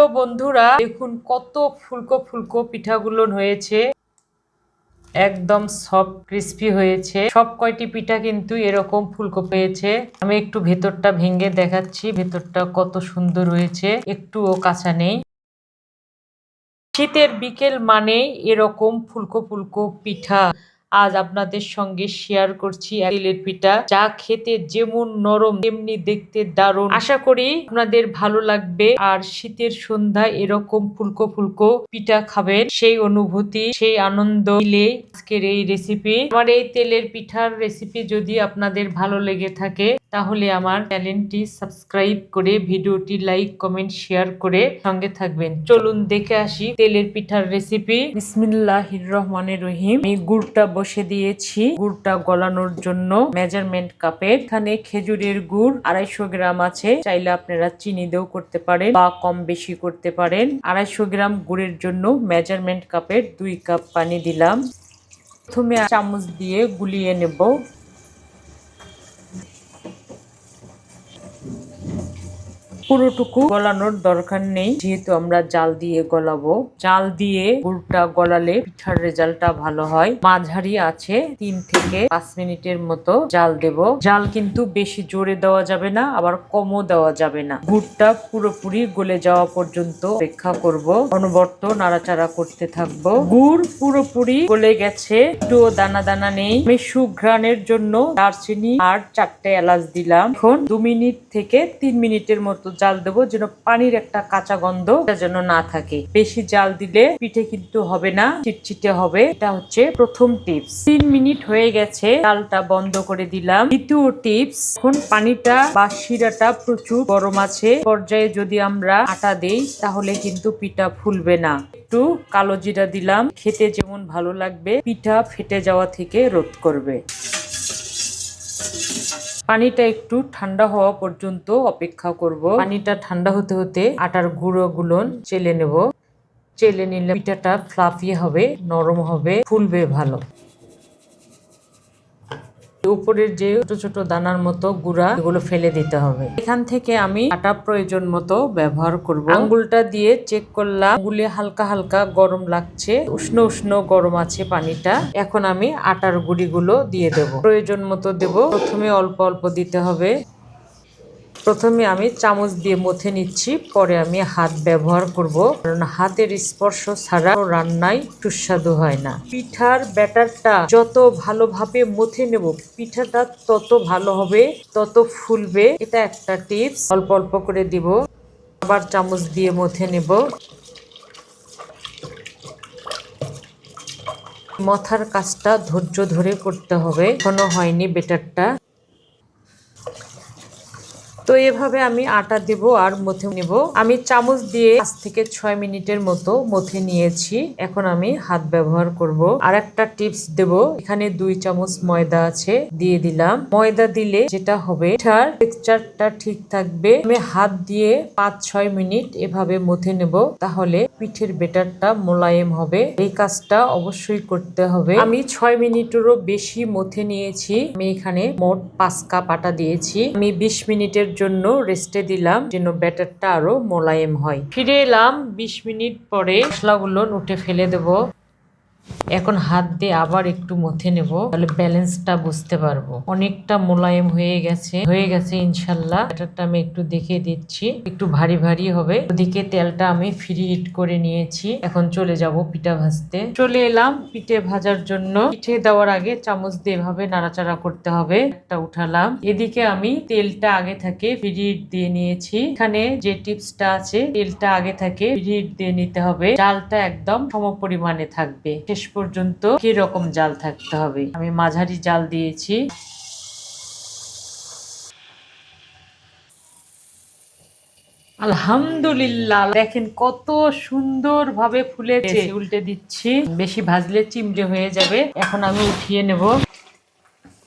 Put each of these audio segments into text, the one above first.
প্রিয় বন্ধুরা, দেখুন কত ফুলকো ফুলকো পিঠাগুলো হয়েছে। একদম সফট ক্রিস্পি হয়েছে। সব কয়টি পিঠা কিন্তু এরকম ফুলকো পেয়েছে। আমি একটু ভেতরটা ভেঙে দেখাচ্ছি, ভেতরটা কত সুন্দর হয়েছে। একটুও কাঁচা নেই। শীতের বিকেল মানে এরকম ফুলকো ফুলকো পিঠা। আজ আপনাদের সঙ্গে শেয়ার করছি তেলের পিঠা। যা খেতে যেমন নরম, তেমনি দেখতে দারুণ। আশা করি আপনাদের ভালো লাগবে। আর শীতের সন্ধ্যায় এরকম ফুলকো ফুলকো পিঠা খাবেন। সেই অনুভূতি, সেই আনন্দ মিলে আজকের এই রেসিপি আমার এই তেলের পিঠার রেসিপি যদি আপনাদের ভালো লেগে থাকে তাহলে আমার চ্যানেলটি সাবস্ক্রাইব করে, ভিডিওটি লাইক, কমেন্ট, শেয়ার করে সঙ্গে থাকবেন। চলুন দেখে আসি তেলের পিঠার রেসিপি বিসমিল্লাহির রহমানের রহিম। আমি গুড়টা বসে দিয়েছি। গুড়টা গলানোর জন্য মেজারমেন্ট কাপের এখানে খেজুরের গুড় আড়াইশো গ্রাম আছে। চাইলে আপনারা চিনি দিয়েও করতে পারেন বা কম বেশি করতে পারেন। আড়াইশো গ্রাম গুড়ের জন্য মেজারমেন্ট কাপের দুই কাপ পানি দিলাম। প্রথমে চামচ দিয়ে গুলিয়ে নেব। পুরোটুকু গলানোর দরকার নেই। যেহেতু আমরা জাল দিয়ে গলাবো। জাল দিয়ে গুড়টা গলালে পিঠার রেজাল্টটা ভালো হয়। মাঝারি আছে, তিন থেকে পাঁচ মিনিটের মতো জাল দেব। জাল কিন্তু বেশি জোরে দেওয়া যাবে না, আবার কমও দেওয়া যাবে না। গুড়টা পুরোপুরি গলে যাওয়া পর্যন্ত অপেক্ষা করব। অনবর্ত নাড়াচাড়া করতে থাকব। গুড় পুরোপুরি গলে গেছে। একটুও দানা দানা নেই। আমি সুঘ্রাণের জন্য দারচিনি আর চারটে এলাচ দিলাম। এখন দু মিনিট থেকে তিন মিনিটের মতো জাল দেবো যেন পানির একটা কাঁচা গন্ধ যেন না থাকে। বেশি জাল দিলে পিঠে কিন্তু হবে না, চিটচিটে হবে। এটা হচ্ছে প্রথম টিপস। তিন মিনিট হয়ে গেছে, জালটা বন্ধ করে দিলাম। দ্বিতীয় টিপস, এখন পানিটা বা শিরাটা প্রচুর গরম আছে। পর্যায়ে যদি আমরা আটা দেই, তাহলে কিন্তু পিঠা ফুলবে না। একটু কালো জিরা দিলাম, খেতে যেমন ভালো লাগবে, পিঠা ফেটে যাওয়া থেকে রোধ করবে। পানিটা একটু ঠান্ডা হওয়া পর্যন্ত অপেক্ষা করব। পানিটা ঠান্ডা হতে হতে আটার গুঁড়ো গুলন চেলে নেব। চেলে নিলে পিঠাটা ফ্লাফি হবে, নরম হবে, ফুলবে ভালো। উপরের যে ছোট ছোট দানার মতো গুঁড়া, এগুলো ফেলে দিতে হবে। এখান থেকে আমি আটা প্রয়োজন মতো ব্যবহার করব। আঙ্গুলটা দিয়ে চেক করলাম। আঙ্গুলে হালকা হালকা গরম লাগছে। উষ্ণ উষ্ণ গরম আছে পানিটা। এখন আমি আটার গুঁড়িগুলো দিয়ে দেব। প্রয়োজন মতো দেব। প্রথমে অল্প অল্প দিতে হবে। প্রথমে আমি চামচ দিয়ে মথে নিচ্ছি, পরে আমি হাত ব্যবহার করব, কারণ হাতের স্পর্শ ছাড়া রান্নায় সুস্বাদু হয় না। পিঠার ব্যাটারটা যত ভালোভাবে মথে নেব, পিঠাটা তত ভালো হবে, তত ফুলবে, এটা একটা টিপস। অল্প অল্প করে দিব, আবার চামচ দিয়ে মথে নেব। মথার কাজটা ধৈর্য ধরে করতে হবে, এখনও হয়নি বেটারটা তো এভাবে আমি আটা দেব আর মথে নেব। আমি চামচ দিয়ে পাঁচ থেকে ছয় মিনিটের মতো মথে নিয়েছি। এখন আমি হাত ব্যবহার করব। আর একটা টিপস দেব। এখানে দুই চামচ ময়দা আছে, দিয়ে দিলাম। ময়দা দিলে যেটা হবে টেক্সচারটা ঠিক থাকবে। আমি হাত দিয়ে পাঁচ ছয় মিনিট এভাবে মথে নেব, তাহলে পিঠের বেটারটা মোলায়েম হবে। এই কাজটা অবশ্যই করতে হবে। আমি ছয় মিনিটেরও বেশি মথে নিয়েছি। আমি এখানে মোট পাঁচ কাপ আটা দিয়েছি। আমি বিশ মিনিটের জন্য রেস্টে দিলাম, যেন ব্যাটারটা আরও মোলায়েম হয়। ফিরে এলাম, বিশ মিনিট পরে মশলাগুলো উঠে ফেলে দেব। এখন হাত দিয়ে আবার একটু মথে নেব, তাহলে ব্যালেন্সটা বুঝতে পারব। অনেকটা মোলায়েম হয়ে গেছে হয়ে গেছে ইনশাল্লাহ। ব্যাটারটা আমি একটু দেখে দিচ্ছি। একটু ভারী ভারী হবে। ওদিকে তেলটা আমি ফ্রি হিট করে নিয়েছি। এখন চলে যাব পিঠা ভাজতে। চলে এলাম পিঠে ভাজার জন্য। পিঠে দেওয়ার আগে চামচ দিয়ে এভাবে নাড়াচাড়া করতে হবে। একটা উঠালাম। এদিকে আমি তেলটা আগে থেকে ফ্রি হিট দিয়ে নিয়েছি। এখানে যে টিপসটা আছে, তেলটা আগে থেকে ফ্রি হিট দিয়ে নিতে হবে। চালটা একদম সম পরিমাণে থাকবে পর্যন্ত কি রকম জাল থাকতে হবে? আমি মাঝারি জাল দিয়েছি। আলহামদুলিল্লাহ, দেখেন কত সুন্দর ভাবে ফুলেছে উল্টে দিচ্ছি। বেশি ভাজলে চিমড়ে হয়ে যাবে। এখন আমি উঠিয়ে নেব।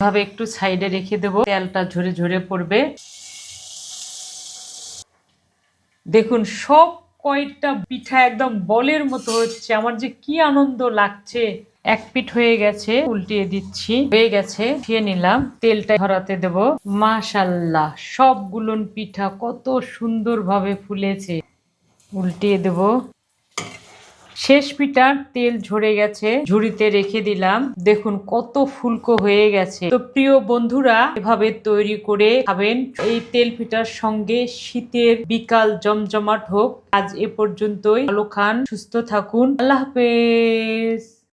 ভাবে একটু সাইডে রেখে দেবো। তেলটা ঝরে ঝরে পড়বে। দেখুন, সব কয়েকটা পিঠা একদম বলের মতো হচ্ছে। আমার যে কি আনন্দ লাগছে। এক পিঠ হয়ে গেছে, উল্টিয়ে দিচ্ছি। হয়ে গেছে খেয়ে নিলাম। তেলটা ধরাতে দেব। মাশাল্লাহ সবগুলো পিঠা কত সুন্দর ভাবে ফুলেছে। উল্টিয়ে দেব। শেষ পিঠার তেল ঝরে গেছে, ঝুড়িতে রেখে দিলাম। দেখুন কত ফুলকো হয়ে গেছে। তো প্রিয় বন্ধুরা, এভাবে তৈরি করে খাবেন। এই তেল পিঠার সঙ্গে শীতের বিকাল জমজমাট হোক। আজ এ পর্যন্তই। ভালো খান, সুস্থ থাকুন। আল্লাহ হাফেজ।